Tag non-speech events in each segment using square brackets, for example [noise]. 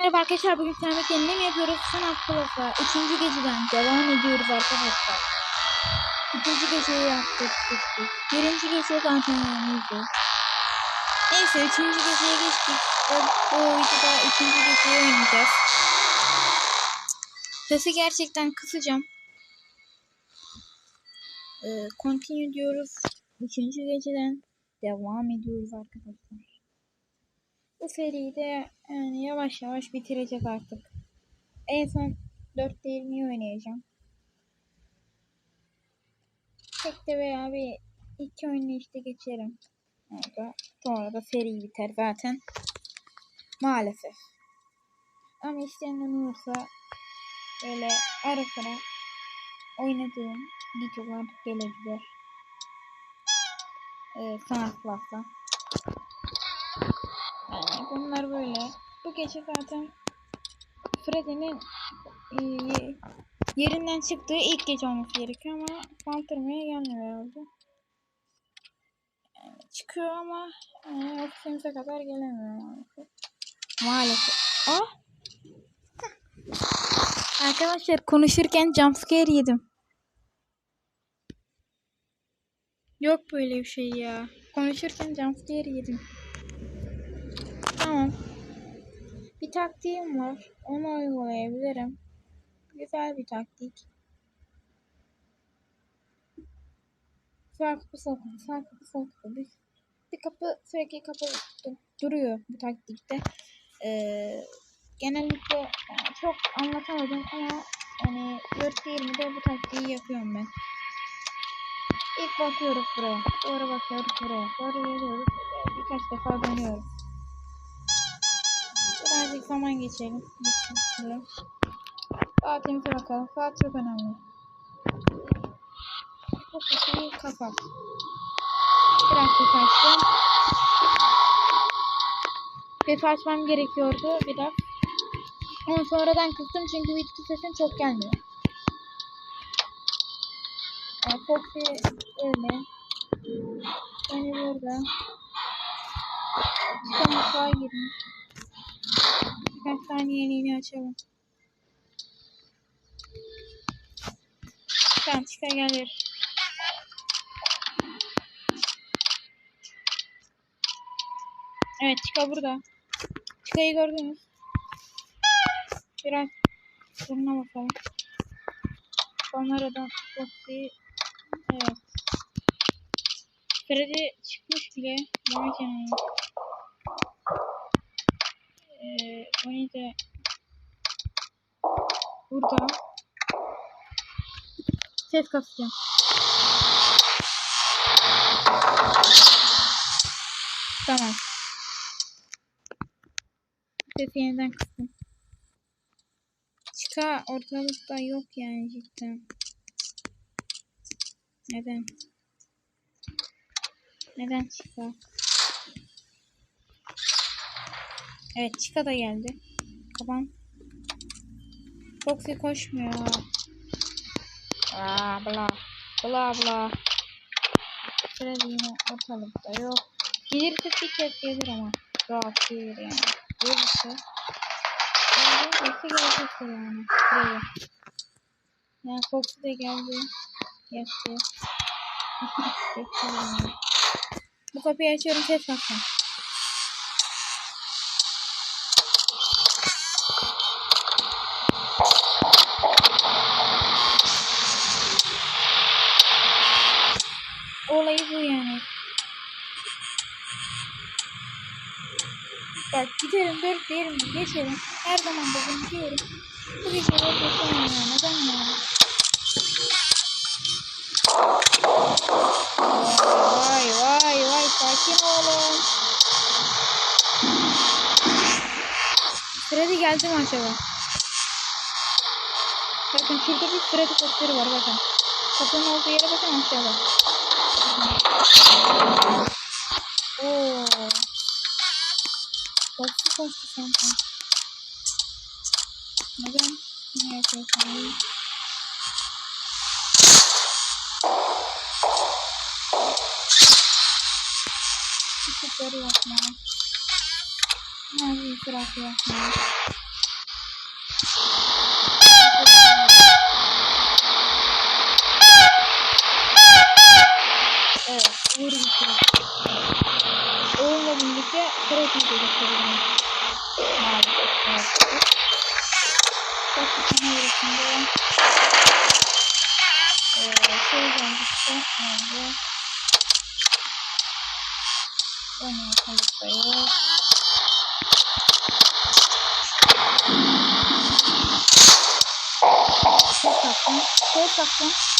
Merhaba arkadaşlar bugün kendine mi yapıyoruz? Sanat Plus'a üçüncü geceden devam ediyoruz arkadaşlar. İkinci geceyi yaptık. Bitti. Birinci gece zaten yanıydı. Neyse üçüncü geceye geçtik. Bu, videoda ikinci geceyi oynayacağız. Sesi gerçekten kısacağım. Ee, continue diyoruz. Üçüncü geceden devam ediyoruz arkadaşlar. Bu seriyi de yani yavaş yavaş bitireceğiz artık. En son 4 değerini oynayacağım. Tek de veya bir iki oyunu işte geçerim. Orada. Sonra da seri biter zaten. Maalesef. Ama isteyenler olursa böyle ara sıra oynadığım videolar gelebilir. Ee, sanat Plus'ta. Bunlar böyle. Bu gece zaten Freddy'nin e, yerinden çıktığı ilk gece olması gerekiyor ama saldırmaya gelmiyor herhalde. Yani çıkıyor ama yani ofisimize kadar gelemiyor maalesef. Maalesef. Ah! Arkadaşlar konuşurken jumpscare yedim. Yok böyle bir şey ya. Konuşurken jumpscare yedim. Tamam. Bir taktiğim var. Onu uygulayabilirim. Güzel bir taktik. Sağ kapı sol kapı sağ kapı. Bir, bir kapı sürekli kapalı duruyor bu taktikte. Ee, genellikle yani çok anlatamadım ama hani 4.20'de bu taktiği yapıyorum ben. İlk bakıyoruz buraya. Sonra bakıyoruz buraya. Sonra geliyoruz. Birkaç defa dönüyoruz. Birazcık zaman geçelim. Saatimize bakalım. Saat çok önemli. Bu kapıyı kapat. Biraz ses açtım. Ses açmam gerekiyordu biraz. Onu sonradan kıstım çünkü bitki sesim çok gelmiyor. Yani Foxy öyle. Yani burada. Çıkan mutfağa girmiş. Birkaç saniyeliğini açalım. Tamam çıka gelir. Evet çıka burada. Çıkayı gördünüz. Biraz burnuna bakalım. Sonradan Foxy Evet. Freddy çıkmış bile. Vay canına. Onu da burada ses kasacağım. Tamam. Sesi yeniden kıstım. Çıka ortalıkta yok yani cidden. Neden? Neden çıka? Evet Chica da geldi. Kapan. Foxy koşmuyor. Bla bla. Bla bla. Freddy yine ortalıkta yok. Gelirse bir kez gelir ama. Rahat gelir yani. Gelirse. Gelirse gelecektir yani. Freddy. Yani Foxy de geldi. Geçti. [laughs] Yani. Bu kapıyı açıyorum ses bakın. Olayı bu yani. Bak giderim dört derim geçerim. Her zaman da bunu diyorum. Bu gece de geçemem ya. Neden yani? Vay vay vay sakin olun. Freddy geldi mi acaba? Bakın şurada bir Freddy posteri var bakın. Kapının olduğu yere bakın aşağıda. Oo. Koştu koştu sanki. Neden? Ne yapıyorsun? Işıkları yakma. Nerede itiraf yapmıyor? Evet, vurun itiraf. Onunla birlikte krepi de yapıyorum. Maalesef. Evet. Çok güzel öğretimde. Ee, şey gelmişti. Nerede? Onu. 5.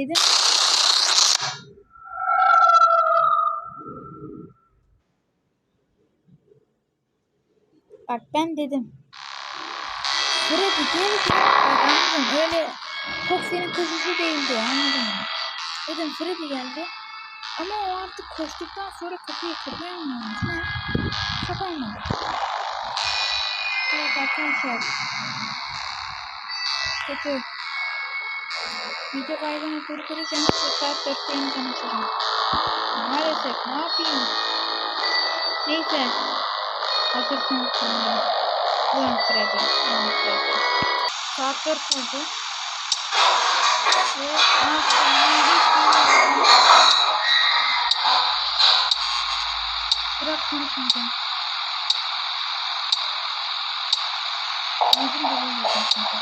dedim. Bak ben dedim. Freddy gel gel. Bak anladım öyle çok senin kızıcı değildi anladın mı? Dedim Freddy geldi. Ama o artık koştuktan sonra kapıyı kapayamıyormuş. Ne? Kapayamadı. Evet arkadaşlar. Kötü. Video kaydını durduracağım saat 4'te yeniden açacağım. Maalesef ne yapayım? Neyse. Hazırsın sonra. Ulan Freddy. Ulan Freddy. Saat 4 oldu. Ve ne yapacağım? Bırak konuşmayacağım. Ağzım dolu çünkü.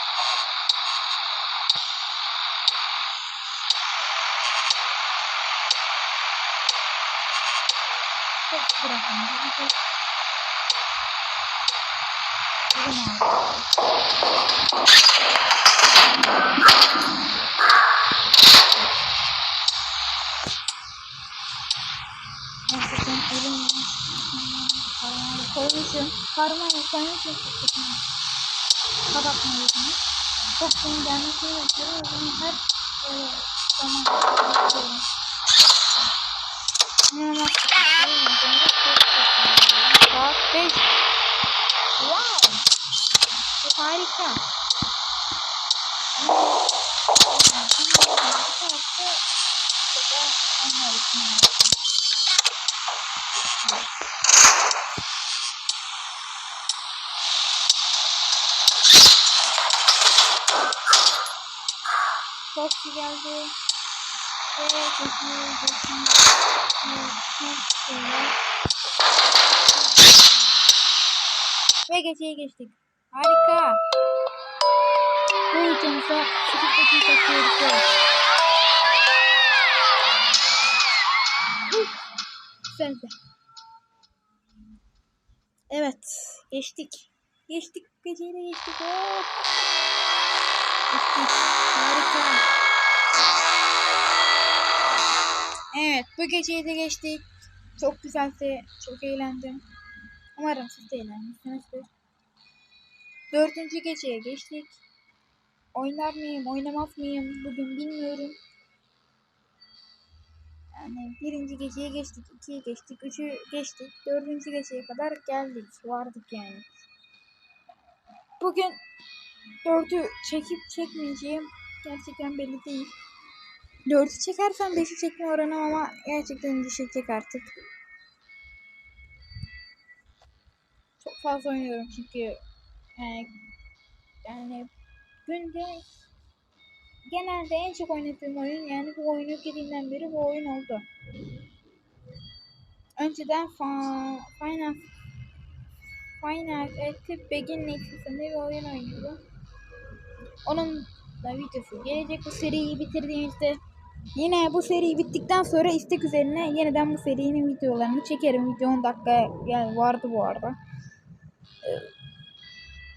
Elim... Karmayı koymuşum. Karmayı koymuşum. Kapatmayı Çok senin gelmesini bekliyorum. Her e, zaman bekliyorum. İnanılmaz kapatıyorum. Saat 5. Wow. Bu harika. Ama bu tarafta çok da anlarım. Foxy geldi. Ve geçeye geçtik. Harika. Bu videomuza 8 dakika koyduk. Güzeldi. Evet. Geçtik. Geçtik. Geceyi de geçtik. Oh. Geçtik. Harika. Evet. Bu geceyi de geçtik. Çok güzeldi. Çok eğlendim. Umarım siz de eğlenmişsinizdir. Dördüncü geceye geçtik. Oynar mıyım, oynamaz mıyım bugün bilmiyorum. Yani birinci geceye geçtik, ikiye geçtik, üçü geçtik, dördüncü geceye kadar geldik, vardık yani. Bugün dördü çekip çekmeyeceğim gerçekten belli değil. Dördü çekersem beşi çekme oranım ama gerçekten düşecek artık. Çok fazla oynuyorum çünkü yani, yani günde genelde en çok oynadığım oyun yani bu oyunu yüklediğimden beri bu oyun oldu. Önceden fa Final Final Active Begin isimli bir oyun oynuyordu. Onun da videosu gelecek bu seriyi bitirdiğimizde yine bu seri bittikten sonra istek üzerine yeniden bu serinin videolarını çekerim. Video 10 dakika yani vardı bu arada. Ee,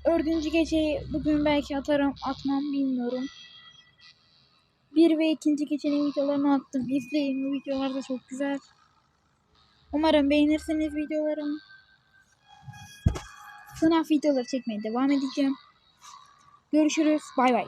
Dördüncü geceyi bugün belki atarım atmam bilmiyorum. Bir ve ikinci gecenin videolarını attım. İzleyin bu videolar da çok güzel. Umarım beğenirsiniz videolarımı. Sınav videoları çekmeye devam edeceğim. Görüşürüz. Bay bay.